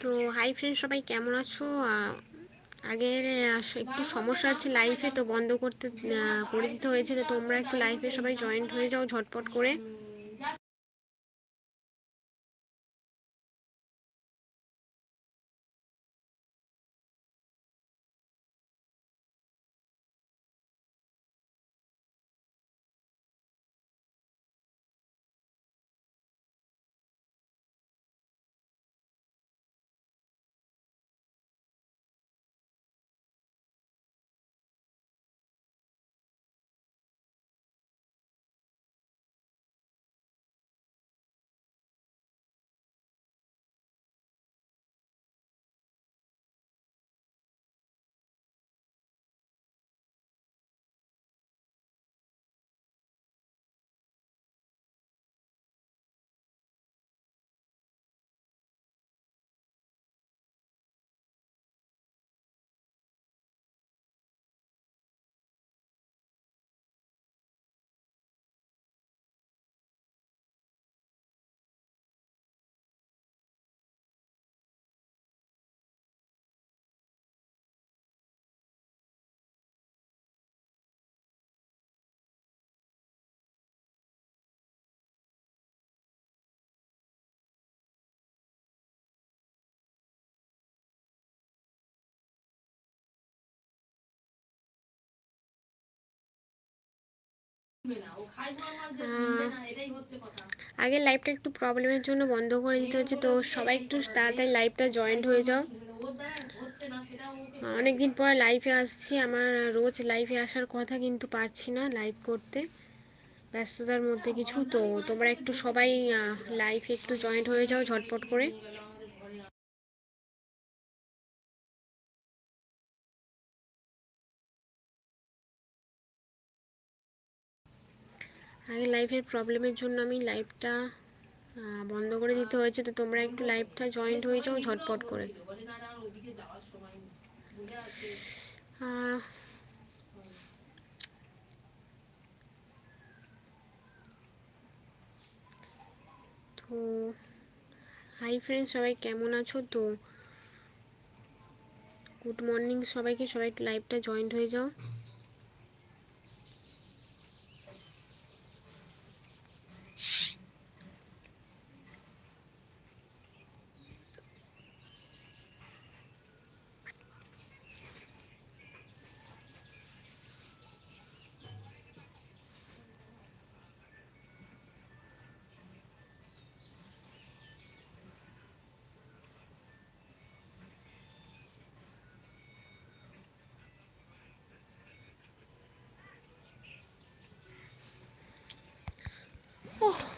তো hi friend সবাই কেমন আছো? আগের একটু সমস্যা হচ্ছে লাইফে তো বন্ধ করতে করে দিতে হয়েছে। তো তোমরা একটু লাইফে সবাই জয়েন্ট হয়ে যাও ঝটপট করে। আগের লাইভটা একটু প্রবলেমের জন্য বন্ধ করে দিতে হচ্ছে, তো সবাই একটু তাড়াতাড়ি লাইভটা জয়েন্ট হয়ে যাও। অনেকদিন পর লাইভে আসছি, আমার রোজ লাইভে আসার কথা কিন্তু পারছি না লাইভ করতে। ব্যস্ততার মধ্যে কিছু, তো তোমরা একটু সবাই লাইভে একটু জয়েন্ট হয়ে যাও ঝটপট করে। আগে লাইভের প্রবলেমের জন্য আমি লাইভটা বন্ধ করে দিতে হয়েছে। তো তোমরা একটু লাইভটা জয়েন্ট হয়ে যাও ঝটপট করে। তো হাই ফ্রেন্ডস সবাই কেমন আছো? তো গুড মর্নিং সবাইকে, সবাই একটু লাইভটা জয়েন্ট হয়ে যাও। Oh.